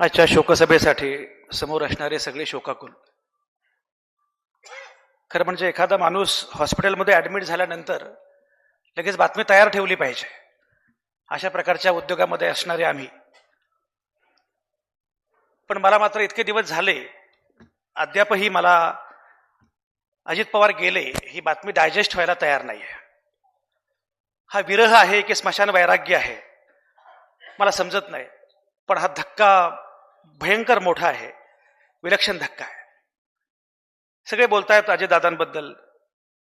आजच्या शोकसभेसाठी समोर असणारे सगळे शोकाकुल. खरं म्हणजे एखादा माणूस हॉस्पिटलमध्ये ऍडमिट झाल्यानंतर लगेच बातमी तयार ठेवली पाहिजे. अशा प्रकारच्या उद्योगामध्ये असणारे आम्ही. पण मला मात्र इतके दिवस झाले अद्यापही मला अजित पवार गेले ही बातमी डायजेस्ट व्हायला तयार नाही आहे हा विरह आहे की स्मशान वैराग्य आहे मला समजत नाही. पण हा धक्का भयंकर मोठा आहे. विलक्षण धक्का आहे. सगळे बोलतायत अजितदादांबद्दल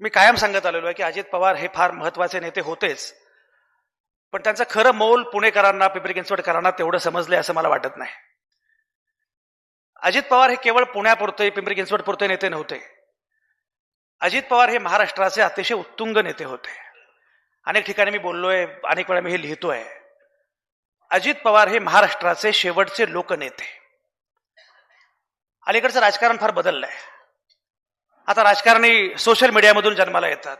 मी कायम सांगत आलेलो आहे की अजित पवार हे फार महत्त्वाचे नेते होतेच. पण त्यांचं खरं मोल पुणेकरांना पिंपरी चिंचवडकरांना तेवढं समजलंय असं मला वाटत नाही. अजित पवार हे केवळ पुण्यापुरते पिंपरी चिंचवडपुरते नेते नव्हते. अजित पवार हे महाराष्ट्राचे अतिशय उत्तुंग नेते होते. अनेक ठिकाणी मी बोललोय अनेक वेळा मी हे लिहितोय. अजित पवार हे महाराष्ट्राचे शेवटचे लोकनेते. अलीकडचं राजकारण फार बदललंय. आता राजकारणी सोशल मीडियामधून जन्माला येतात.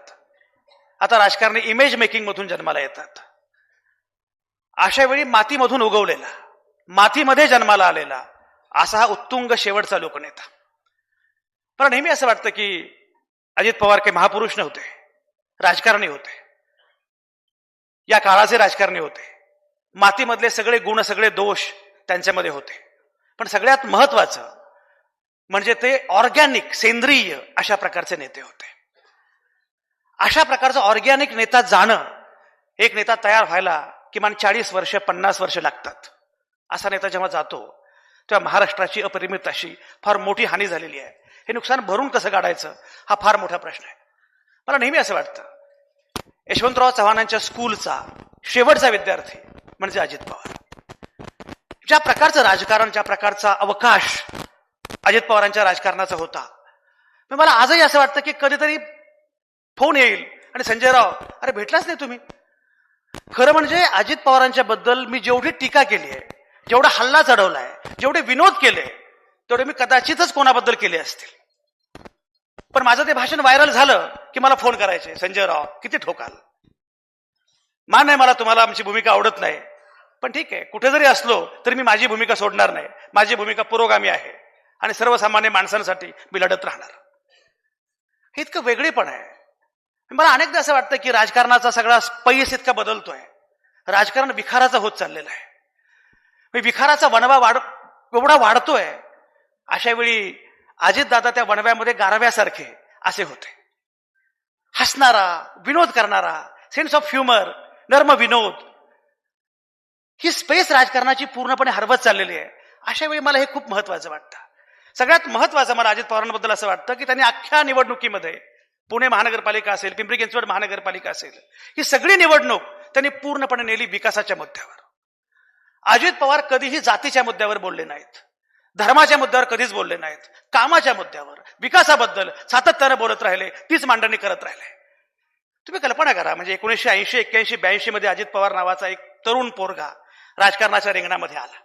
आता राजकारणी इमेज मेकिंग मधून जन्माला येतात. अशा वेळी मातीमधून उगवलेला मातीमध्ये जन्माला आलेला असा हा उत्तुंग शेवटचा लोकनेता. पण नेहमी असं वाटतं की अजित पवार काही महापुरुष नव्हते राजकारणी होते. या काळाचे राजकारणी होते. मातीमधले सगळे गुण सगळे दोष त्यांच्यामध्ये होते. पण सगळ्यात महत्वाचं म्हणजे ते ऑर्गॅनिक सेंद्रिय अशा प्रकारचे नेते होते. अशा प्रकारचा ऑर्गॅनिक नेता जाणं एक नेता तयार व्हायला किमान चाळीस वर्ष पन्नास वर्ष लागतात. असा नेता जेव्हा जातो तेव्हा महाराष्ट्राची अपरिमित अशी फार मोठी हानी झालेली आहे. हे नुकसान भरून कसं काढायचं हा फार मोठा प्रश्न आहे. मला नेहमी असं वाटतं यशवंतराव चव्हाणांच्या स्कूलचा शेवटचा विद्यार्थी म्हणजे अजित पवार. ज्या प्रकारचं राजकारण ज्या प्रकारचा अवकाश अजित पवारांच्या राजकारणाचा होता पण मला आजही असं वाटतं की कधीतरी फोन येईल आणि संजय राव अरे भेटलाच नाही तुम्ही. खरं म्हणजे अजित पवारांच्या बद्दल मी जेवढी टीका केली आहे जेवढा हल्ला चढवलाय जेवढे विनोद केले तेवढे मी कदाचितच कोणाबद्दल केले असतील. पण माझं ते भाषण व्हायरल झालं की मला फोन करायचे संजय राव किती ठोकाल मान आहे मला तुम्हाला आमची भूमिका आवडत नाही पण ठीक आहे कुठे जरी असलो तरी मी माझी भूमिका सोडणार नाही. माझी भूमिका पुरोगामी आहे आणि सर्वसामान्य माणसांसाठी मी लढत राहणार. हे इतकं वेगळेपण आहे. मला अनेकदा असं वाटतं की राजकारणाचा सगळा पैस इतका बदलतोय. राजकारण विखाराचा होत चाललेलं आहे. मी विखाराचा वणवा वाढ एवढा वाढतोय अशा वेळी अजितदादा त्या वणव्यामध्ये गारव्यासारखे असे होते. हसणारा विनोद करणारा सेन्स ऑफ ह्युमर नर्म विनोद ही स्पेस राजकारणाची पूर्णपणे हरवत चाललेली आहे. अशा वेळी मला हे खूप महत्वाचं वाटतं. सगळ्यात महत्वाचं मला अजित पवारांबद्दल असं वाटतं की त्यांनी अख्ख्या निवडणुकीमध्ये पुणे महानगरपालिका असेल पिंपरी चिंचवड महानगरपालिका असेल ही सगळी निवडणूक त्यांनी पूर्णपणे नेली विकासाच्या मुद्द्यावर. अजित पवार कधीही जातीच्या मुद्द्यावर बोलले नाहीत. धर्माच्या मुद्द्यावर कधीच बोलले नाहीत. कामाच्या मुद्द्यावर विकासाबद्दल सातत्यानं बोलत राहिले तीच मांडणी करत राहिले. तुम्ही कल्पना करा म्हणजे एकोणीसशे ऐंशी एक्क्याऐंशी ब्याऐंशी मध्ये अजित पवार नावाचा एक तरुण पोरगा राजकारणाच्या रिंगणामध्ये आला.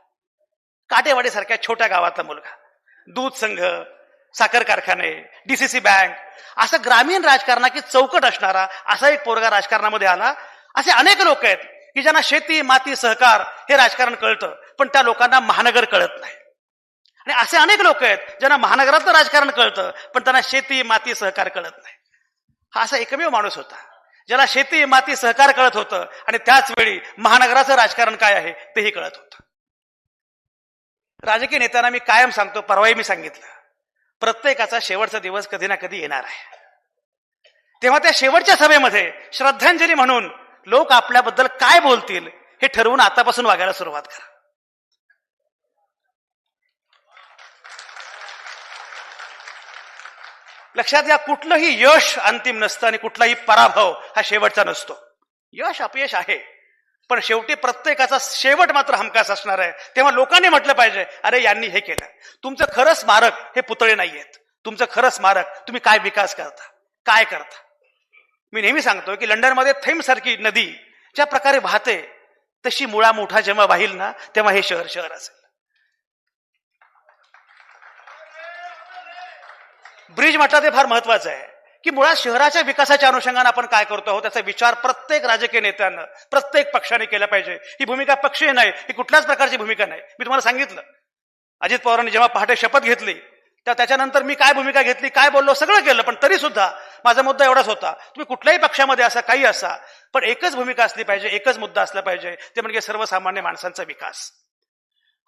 काटेवाडी सारख्या छोट्या गावातला मुलगा दूध संघ साखर कारखाने डीसीसी बँक असं ग्रामीण राजकारणाची चौकट असणारा असा एक पोरगा राजकारणामध्ये आला. असे अनेक लोक आहेत की ज्यांना शेती माती सहकार हे राजकारण कळतं पण त्या लोकांना महानगर कळत नाही. आणि असे अनेक लोक आहेत ज्यांना महानगरातलं राजकारण कळतं पण त्यांना शेती माती सहकार कळत नाही. हा असा एकमेव माणूस होता. ज्याला शेती माती सहकार कळत होतं आणि त्याच वेळी महानगराचं राजकारण काय आहे तेही कळत होतं. राजकीय नेत्यांना मी कायम सांगतो परवाही मी सांगितलं प्रत्येकाचा शेवटचा दिवस कधी ना कधी येणार आहे. तेव्हा त्या शेवटच्या सभेमध्ये श्रद्धांजली म्हणून लोक आपल्याबद्दल काय बोलतील हे ठरवून आतापासून वागायला सुरुवात करा. लक्षात घ्या कुठलंही यश अंतिम नसतं आणि कुठलाही पराभव हा शेवटचा नसतो. यश अपयश आहे. पण शेवटी प्रत्येकाचा शेवट मात्र हमखास असणार आहे. तेव्हा लोकांनी म्हटलं पाहिजे अरे यांनी हे केलं. तुमचं खरं स्मारक हे पुतळे नाहीयेत. तुमचं खरं स्मारक तुम्ही काय विकास करता? काय करता? मी नेहमी सांगतो की लंडनमध्ये थेम नदी ज्या प्रकारे वाहते तशी मुळा मोठा जेव्हा वाहील ना तेव्हा हे शहर शहर असेल. ब्रिज म्हटलं ते फार महत्वाचं आहे. की मुळात शहराच्या विकासाच्या अनुषंगाने आपण काय करतो आहोत त्याचा विचार प्रत्येक राजकीय नेत्यानं प्रत्येक पक्षाने केला पाहिजे. ही भूमिका पक्षीय नाही ही कुठल्याच प्रकारची भूमिका नाही. मी तुम्हाला सांगितलं. अजित पवारांनी जेव्हा पहाटे शपथ घेतली तर त्याच्यानंतर मी काय भूमिका घेतली काय बोललो सगळं केलं पण तरी सुद्धा माझा मुद्दा एवढाच होता. तुम्ही कुठल्याही पक्षामध्ये असा काही असा पण एकच भूमिका असली पाहिजे एकच मुद्दा असला पाहिजे ते म्हणजे सर्वसामान्य माणसांचा विकास.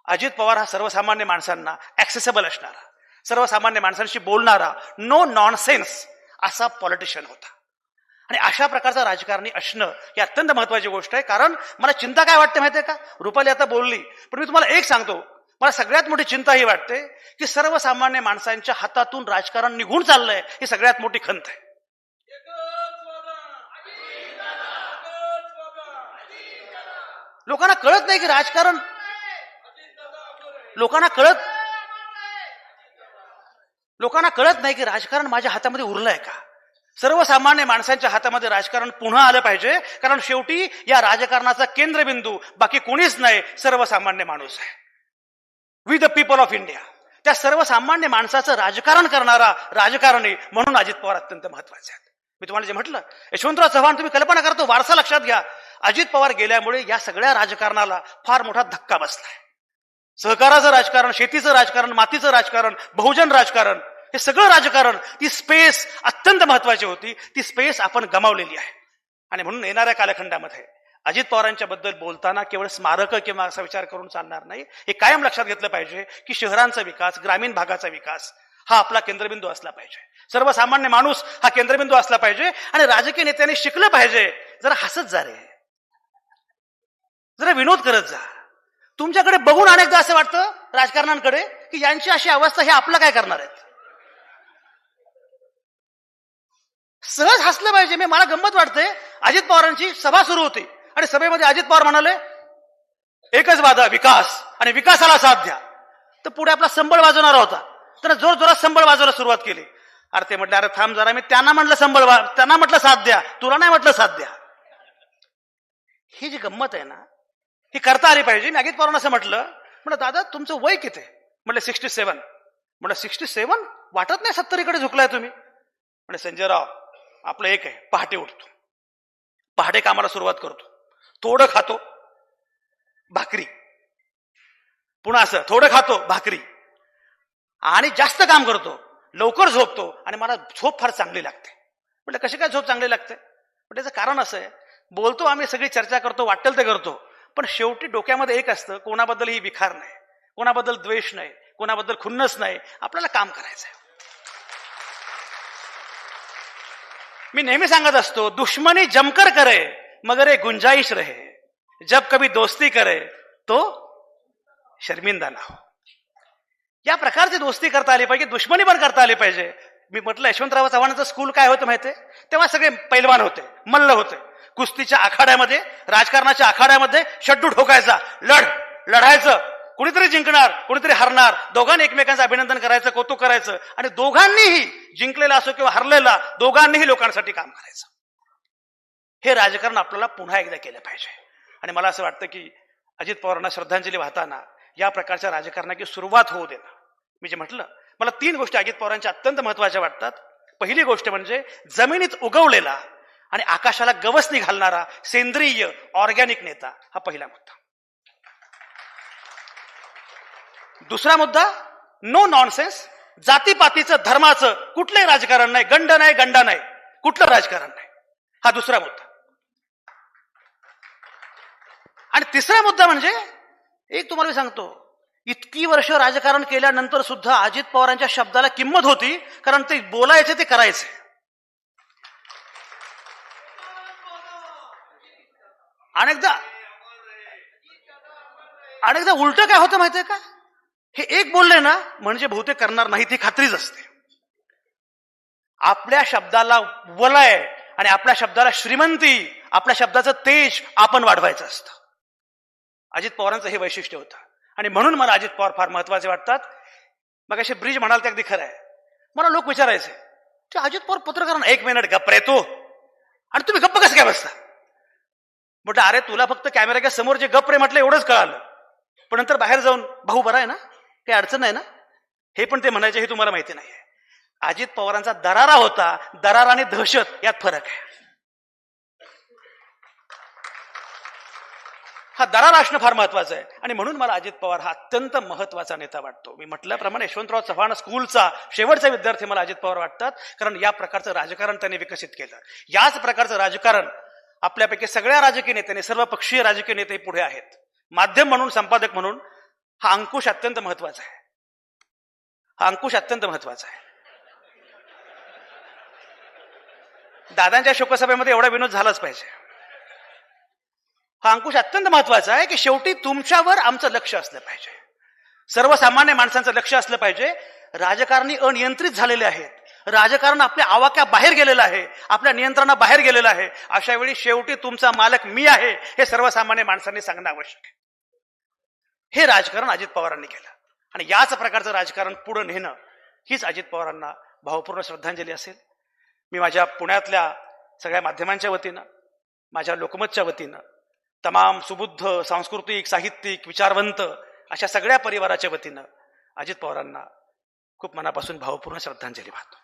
अजित पवार हा सर्वसामान्य माणसांना ऍक्सेसेबल असणारा. सर्वसामान्य माणसांशी बोलणारा नो नॉनसेन्स असा पॉलिटिशियन होता. आणि अशा प्रकारचा राजकारणी असणं ही अत्यंत महत्वाची गोष्ट आहे. कारण मला चिंता काय वाटते माहितीये का? रुपाली आता बोलली पण मी तुम्हाला एक सांगतो. मला सगळ्यात मोठी चिंता ही वाटते की सर्वसामान्य माणसांच्या हातातून राजकारण निघून चाललंय ही सगळ्यात मोठी खंत आहे. लोकांना कळत नाही की राजकारण लोकांना कळत लोकांना कळत नाही की राजकारण माझ्या हातामध्ये उरलंय का? सर्वसामान्य माणसांच्या हातामध्ये राजकारण पुन्हा आलं पाहिजे कारण शेवटी या राजकारणाचा केंद्रबिंदू बाकी कोणीच नाही सर्वसामान्य माणूस आहे. We the people of India त्या सर्वसामान्य माणसाचं राजकारण करणारा राजकारणी म्हणून अजित पवार अत्यंत महत्त्वाचे आहेत. मी तुम्हाला जे म्हटलं यशवंतराव चव्हाण तुम्ही कल्पना करतो वारसा लक्षात घ्या. अजित पवार गेल्यामुळे या सगळ्या राजकारणाला फार मोठा धक्का बसलाय. सहकाराचं राजकारण शेतीचं राजकारण मातीचं राजकारण बहुजन राजकारण हे सगळं राजकारण ती स्पेस अत्यंत महत्वाची होती. ती स्पेस आपण गमावलेली आहे. आणि म्हणून येणाऱ्या कालखंडामध्ये अजित पवारांच्या बद्दल बोलताना केवळ स्मारक किंवा असा विचार करून चालणार नाही. हे कायम लक्षात घेतलं पाहिजे की शहरांचा विकास ग्रामीण भागाचा विकास हा आपला केंद्रबिंदू असला पाहिजे. सर्वसामान्य माणूस हा केंद्रबिंदू असला पाहिजे आणि राजकीय नेत्यांनी शिकलं पाहिजे. जरा हसत जा रे. जरा विनोद करत जा. तुमच्याकडे बघून अनेकदा असं वाटतं राजकारणांकडे की यांची अशी अवस्था हे आपलं काय करणार आहेत? सहज हसलं पाहिजे. मी मला गंमत वाटते अजित पवारांची सभा सुरू होती. आणि सभेमध्ये अजित पवार म्हणाले एकच वादा विकास. आणि विकासाला साथ द्या. तर पुढे आपला संबळ वाजवणारा होता. त्यानं जोर जोरात संबळ वाजवायला सुरुवात केली. अरे ते म्हटलं अरे थांब जरा मी त्यांना म्हटलं संबळ त्यांना म्हटलं साथ द्या. तुला नाही म्हटलं साथ द्या. ही जी गंमत आहे ना ही करता आली पाहिजे. मी अजित पवारांना असं म्हटलं म्हटलं दादा तुमचं वय किती आहे? म्हटलं सिक्स्टी सेवन. म्हटलं सिक्स्टी सेवन? वाटत नाही सत्तरीकडे झुकलाय तुम्ही. म्हणे संजयराव आपलं एक आहे पहाटे उठतो. पहाटे कामाला सुरुवात करतो. थोडं खातो भाकरी. पुन्हा असं थोडं खातो भाकरी. आणि जास्त काम करतो. लवकर झोपतो आणि मला झोप फार चांगली लागते. म्हटलं कशी काय झोप चांगली लागते? पण त्याचं कारण असं आहे. बोलतो आम्ही सगळी चर्चा करतो वाटेल ते करतो. पण शेवटी डोक्यामध्ये एक असतं कोणाबद्दलही विखार नाही. कोणाबद्दल द्वेष नाही. कोणाबद्दल खुन्नस नाही. आपल्याला काम करायचं आहे मी नेहमी सांगत असतो दुश्मनी जमकर करे मगर एक गुंजाइश रहे. जब कभी दोस्ती करे तो शर्मिंदा ना हो. या प्रकारची दोस्ती करता आली पाहिजे दुश्मनी पण करता आली पाहिजे. मी म्हटलं यशवंतराव चव्हाणांचं स्कूल काय होतं माहिती तेव्हा सगळे पैलवान होते मल्ल होते. कुस्तीच्या आखाड्यामध्ये राजकारणाच्या आखाड्यामध्ये शड्डू ठोकायचा लढ लढायचं. कुणीतरी जिंकणार कुणीतरी हरणार. दोघांनी एकमेकांचं अभिनंदन करायचं कौतुक करायचं. आणि दोघांनीही जिंकलेला असो किंवा हरलेला दोघांनीही लोकांसाठी काम करायचं. हे राजकारण आपल्याला पुन्हा एकदा केलं पाहिजे. आणि मला असं वाटतं की अजित पवारांना श्रद्धांजली वाहताना या प्रकारच्या राजकारणाची सुरुवात होऊ देणं. मी जे म्हटलं मला तीन गोष्टी अजित पवारांच्या अत्यंत महत्त्वाच्या वाटतात. पहिली गोष्ट म्हणजे जमिनीत उगवलेला आणि आकाशाला गवसणी घालणारा सेंद्रिय ऑर्गॅनिक नेता हा पहिला मुद्दा. दुसरा मुद्दा नो नॉनसेन्स जातीपातीचं धर्माचं कुठलंही राजकारण नाही. गंड नाही गंडा नाही. कुठलं राजकारण नाही? हा दुसरा मुद्दा. आणि तिसरा मुद्दा म्हणजे एक तुम्हाला मी सांगतो इतकी वर्ष राजकारण केल्यानंतर सुद्धा अजित पवारांच्या शब्दाला किंमत होती कारण ते बोलायचे ते करायचे. अनेकदा अनेकदा उलट काय होतं माहितीये का? हे एक बोलले ना म्हणजे बहुतेक करणार नाही ती खात्रीच असते. आपल्या शब्दाला वलय आणि आपल्या शब्दाला श्रीमंती आपल्या शब्दाचं तेज आपण वाढवायचं असतं. अजित पवारांचं हे वैशिष्ट्य होतं. आणि म्हणून मला अजित पवार फार महत्त्वाचे वाटतात. मग असे ब्रिज म्हणाल ते अगदी खरं आहे. मला लोक विचारायचे ते अजित पवार पत्रकारांना एक मिनिट गप्प रे आणि तुम्ही गप्प कसं काय बसता? म्हटलं अरे तुला फक्त कॅमेऱ्याच्या समोर जे गप्प रे म्हटलं एवढंच कळालं. पण नंतर बाहेर जाऊन भाऊ बरा आहे ना काही अडचण आहे ना? हे पण ते म्हणायचे हे तुम्हाला माहिती नाही अजित पवारांचा दरारा होता दरारा आणि दहशत यात फरक आहे. हा दरार असणं फार महत्वाचं आहे. आणि म्हणून मला अजित पवार हा अत्यंत महत्त्वाचा नेता वाटतो. मी म्हटल्याप्रमाणे यशवंतराव चव्हाण स्कूलचा शेवटचा विद्यार्थी मला अजित पवार वाटतात कारण या प्रकारचं राजकारण त्यांनी विकसित केलं. याच प्रकारचं राजकारण आपल्यापैकी सगळ्या राजकीय नेत्यांनी सर्व पक्षीय राजकीय नेते पुढे आहेत. माध्यम म्हणून संपादक म्हणून हा अंकुश अत्यंत महत्त्वाचा आहे. हा अंकुश अत्यंत महत्त्वाचा आहे. दादांच्या शोकसभेमध्ये एवढा विनोद झालाच पाहिजे. हा अंकुश अत्यंत महत्त्वाचा आहे की शेवटी तुमच्यावर आमचं लक्ष असलं पाहिजे. सर्वसामान्य माणसांचं लक्ष असलं पाहिजे. राजकारणी अनियंत्रित झालेले आहेत. राजकारण आपल्या आवाक्या बाहेर गेलेलं आहे. आपल्या नियंत्रणा बाहेर गेलेलं आहे. अशा वेळी शेवटी तुमचा मालक मी आहे हे सर्वसामान्य माणसांनी सांगणं आवश्यक आहे. हे राजकारण अजित पवारांनी केलं. आणि याच प्रकारचं राजकारण पुढं नेणं हीच अजित पवारांना भावपूर्ण श्रद्धांजली असेल. मी माझ्या पुण्यातल्या सगळ्या माध्यमांच्या वतीनं माझ्या लोकमतच्या वतीनं तमाम सुबुद्ध सांस्कृतिक साहित्यिक विचारवंत अशा सगळ्या परिवाराच्या वतीनं अजित पवारांना खूप मनापासून भावपूर्ण श्रद्धांजली वाहतो.